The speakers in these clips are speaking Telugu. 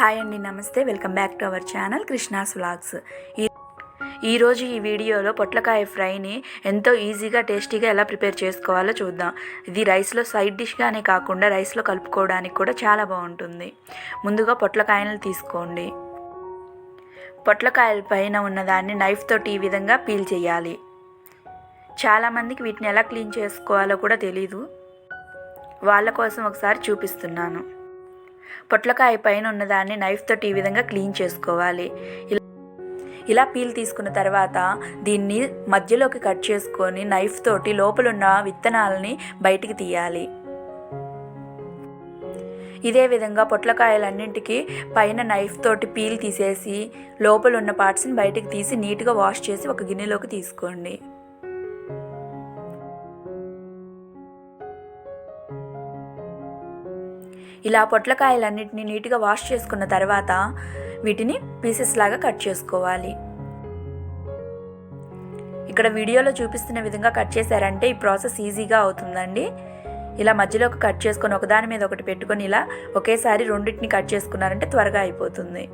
హాయ్ అండి నమస్తే. Welcome back to our channel Krishna's vlogs. ఈ ఈరోజు ఈ వీడియోలో పొట్లకాయ ఫ్రైని ఎంతో ఈజీగా టేస్టీగా ఎలా ప్రిపేర్ చేసుకోవాలో చూద్దాం. ఇది రైస్లో సైడ్ డిష్గానే కాకుండా రైస్లో కలుపుకోవడానికి కూడా చాలా బాగుంటుంది. ముందుగా పొట్లకాయలను తీసుకోండి. పొట్లకాయల పైన ఉన్నదాన్ని నైఫ్ తోటి ఈ విధంగా పీల్ చేయాలి. చాలామందికి వీటిని ఎలా క్లీన్ చేసుకోవాలో కూడా తెలీదు. వాళ్ళ కోసం ఒకసారి చూపిస్తున్నాను. పొట్లకాయ పైన ఉన్నదాన్ని నైఫ్ తోటి ఈ విధంగా క్లీన్ చేసుకోవాలి. ఇలా ఇలా పీల్ తీసుకున్న తర్వాత దీన్ని మధ్యలోకి కట్ చేసుకొని నైఫ్ తోటి లోపలున్న విత్తనాలని బయటికి తీయాలి. ఇదే విధంగా పొట్లకాయలన్నింటికి పైన నైఫ్ తోటి పీల్ తీసేసి లోపల ఉన్న పార్ట్స్ని బయటికి తీసి నీట్గా వాష్ చేసి ఒక గిన్నెలోకి తీసుకోండి. ఇలా పొట్లకాయలన్నిటిని నీట్గా వాష్ చేసుకున్న తర్వాత వీటిని పీసెస్ లాగా కట్ చేసుకోవాలి. ఇక్కడ వీడియోలో చూపిస్తున్న విధంగా కట్ చేశారంటే ఈ ప్రాసెస్ ఈజీగా అవుతుందండి. ఇలా మధ్యలోకి కట్ చేసుకొని ఒకదాని మీద ఒకటి పెట్టుకొని ఇలా ఒకేసారి రెండింటిని కట్ చేసుకున్నారంటే త్వరగా అయిపోతుంది.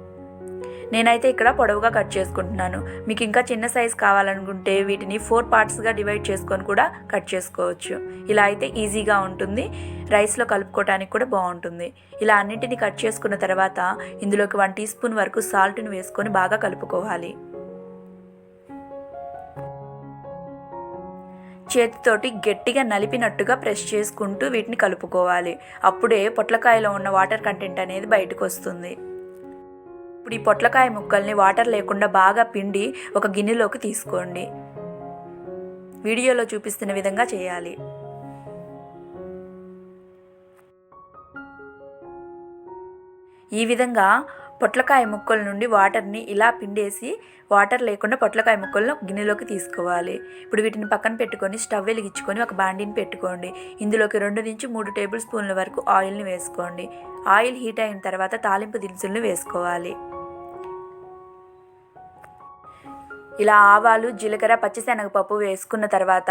నేనైతే ఇక్కడ పొడవుగా కట్ చేసుకుంటున్నాను. మీకు ఇంకా చిన్న సైజ్ కావాలనుకుంటే వీటిని ఫోర్ పార్ట్స్గా డివైడ్ చేసుకొని కూడా కట్ చేసుకోవచ్చు. ఇలా అయితే ఈజీగా ఉంటుంది. రైస్లో కలుపుకోవడానికి కూడా బాగుంటుంది. ఇలా అన్నింటిని కట్ చేసుకున్న తర్వాత ఇందులోకి వన్ టీ స్పూన్ వరకు సాల్ట్ని వేసుకొని బాగా కలుపుకోవాలి. చేతితోటి గట్టిగా నలిపినట్టుగా ప్రెస్ చేసుకుంటూ వీటిని కలుపుకోవాలి. అప్పుడే పొట్లకాయలో ఉన్న వాటర్ కంటెంట్ అనేది బయటకు వస్తుంది. ఇప్పుడు ఈ పొట్లకాయ ముక్కల్ని వాటర్ లేకుండా బాగా పిండి ఒక గిన్నెలోకి తీసుకోండి. వీడియోలో చూపిస్తున్న విధంగా చేయాలి. ఈ విధంగా పొట్లకాయ ముక్కల నుండి వాటర్ని ఇలా పిండేసి వాటర్ లేకుండా పొట్లకాయ ముక్కలను గిన్నెలోకి తీసుకోవాలి. ఇప్పుడు వీటిని పక్కన పెట్టుకొని స్టవ్ వెలిగించుకొని ఒక బాండిని పెట్టుకోండి. ఇందులోకి రెండు నుంచి మూడు టేబుల్ స్పూన్ల వరకు ఆయిల్ని వేసుకోండి. ఆయిల్ హీట్ అయిన తర్వాత తాలింపు దినుసులను వేసుకోవాలి. ఇలా ఆవాలు జీలకర్ర పచ్చిశనగపప్పు వేసుకున్న తర్వాత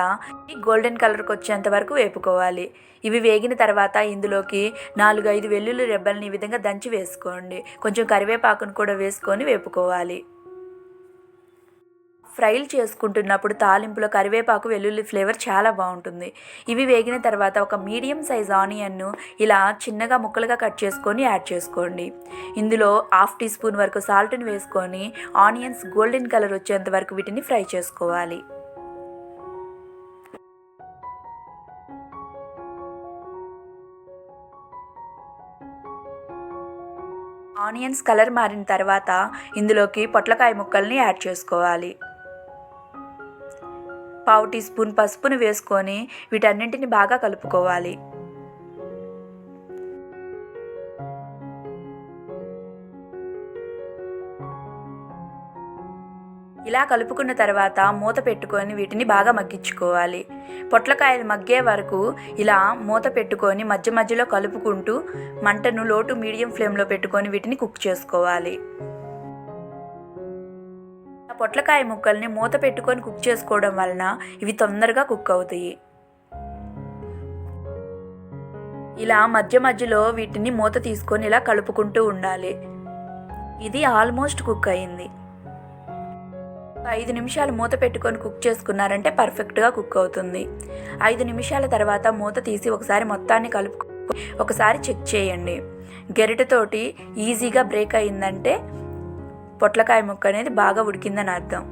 గోల్డెన్ కలర్కి వచ్చేంత వరకు వేపుకోవాలి. ఇవి వేగిన తర్వాత ఇందులోకి నాలుగు ఐదు వెల్లుల్లి రెబ్బల్ని ఈ విధంగా దంచి వేసుకోండి. కొంచెం కరివేపాకును కూడా వేసుకొని వేపుకోవాలి. ఫ్రైలు చేసుకుంటున్నప్పుడు తాలింపులో కరివేపాకు వెల్లుల్లి ఫ్లేవర్ చాలా బాగుంటుంది. ఇవి వేగిన తర్వాత ఒక మీడియం సైజ్ ఆనియన్ను ఇలా చిన్నగా ముక్కలుగా కట్ చేసుకొని యాడ్ చేసుకోండి. ఇందులో హాఫ్ టీ స్పూన్ వరకు సాల్ట్ని వేసుకొని ఆనియన్స్ గోల్డెన్ కలర్ వచ్చేంత వరకు వీటిని ఫ్రై చేసుకోవాలి. ఆనియన్స్ కలర్ మారిన తర్వాత ఇందులోకి పొట్లకాయ ముక్కల్ని యాడ్ చేసుకోవాలి. పావు టీ స్పూన్ పసుపును వేసుకొని వీటన్నింటిని బాగా కలుపుకోవాలి. ఇలా కలుపుకున్న తర్వాత మూత పెట్టుకొని వీటిని బాగా మగ్గించుకోవాలి. పొట్లకాయలు మగ్గే వరకు ఇలా మూత పెట్టుకొని మధ్య మధ్యలో కలుపుకుంటూ మంటను లోటు మీడియం ఫ్లేమ్లో పెట్టుకొని వీటిని కుక్ చేసుకోవాలి. పొట్లకాయ ముక్కల్ని మూత పెట్టుకొని కుక్ చేసుకోవడం వలన ఇవి తొందరగా కుక్ అవుతాయి. ఇలా మధ్య మధ్యలో వీటిని మూత తీసుకొని ఇలా కలుపుకుంటూ ఉండాలి. ఇది ఆల్మోస్ట్ కుక్ అయింది. ఐదు నిమిషాలు మూత పెట్టుకొని కుక్ చేసుకున్నారంటే పర్ఫెక్ట్గా కుక్ అవుతుంది. ఐదు నిమిషాల తర్వాత మూత తీసి ఒకసారి మొత్తాన్ని కలుపు ఒకసారి చెక్ చేయండి. గెరిటతోటి ఈజీగా బ్రేక్ అయిందంటే పొట్లకాయ ముక్క అనేది బాగా ఉడికిందని అర్థం.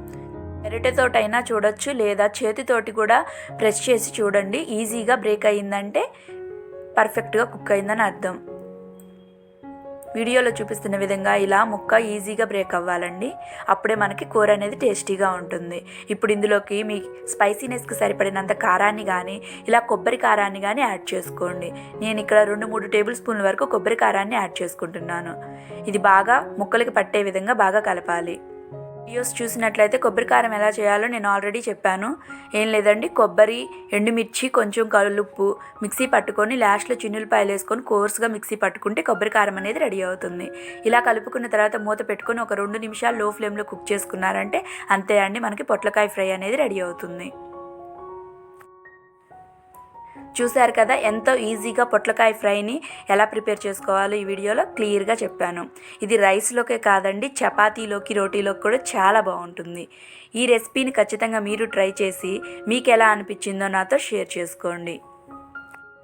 గరిటెతోటైనా చూడొచ్చు లేదా చేతితోటి కూడా ప్రెస్ చేసి చూడండి. ఈజీగా బ్రేక్ అయ్యిందంటే పర్ఫెక్ట్గా కుక్ అయిందని అర్థం. వీడియోలో చూపిస్తున్న విధంగా ఇలా ముక్క ఈజీగా బ్రేక్ అవ్వాలండి. అప్పుడే మనకి కూర అనేది టేస్టీగా ఉంటుంది. ఇప్పుడు ఇందులోకి మీ స్పైసీనెస్కి సరిపడినంత కారాన్ని కానీ ఇలా కొబ్బరి కారాన్ని కానీ యాడ్ చేసుకోండి. నేను ఇక్కడ రెండు మూడు టేబుల్ స్పూన్ల వరకు కొబ్బరి కారాన్ని యాడ్ చేసుకుంటున్నాను. ఇది బాగా ముక్కలకి పట్టే విధంగా బాగా కలపాలి. వీడియోస్ చూసినట్లయితే కొబ్బరి కారం ఎలా చేయాలో నేను ఆల్రెడీ చెప్పాను. ఏం లేదండి కొబ్బరి ఎండుమిర్చి కొంచెం కలుపు మిక్సీ పట్టుకొని లాస్ట్లో చిన్నులపాయలు వేసుకొని కోర్స్గా మిక్సీ పట్టుకుంటే కొబ్బరి కారం అనేది రెడీ అవుతుంది. ఇలా కలుపుకున్న తర్వాత మూత పెట్టుకొని ఒక రెండు నిమిషాలు లో ఫ్లేమ్లో కుక్ చేసుకున్నారంటే అంతే అండి మనకి పొట్లకాయ ఫ్రై అనేది రెడీ అవుతుంది. చూశారు కదా ఎంతో ఈజీగా పొట్లకాయ ఫ్రైని ఎలా ప్రిపేర్ చేసుకోవాలో ఈ వీడియోలో క్లియర్గా చెప్పాను. ఇది రైస్లోకే కాదండి చపాతీలోకి రోటీలోకి కూడా చాలా బాగుంటుంది. ఈ రెసిపీని ఖచ్చితంగా మీరు ట్రై చేసి మీకు ఎలా అనిపించిందో నాతో షేర్ చేసుకోండి.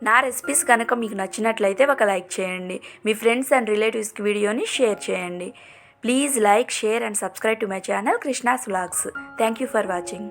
నా రెసిపీస్ కనుక మీకు నచ్చినట్లయితే ఒక లైక్ చేయండి మీ ఫ్రెండ్స్ అండ్ రిలేటివ్స్కి వీడియోని షేర్ చేయండి. Please like share and subscribe to my channel Krishna's vlogs. Thank you for watching.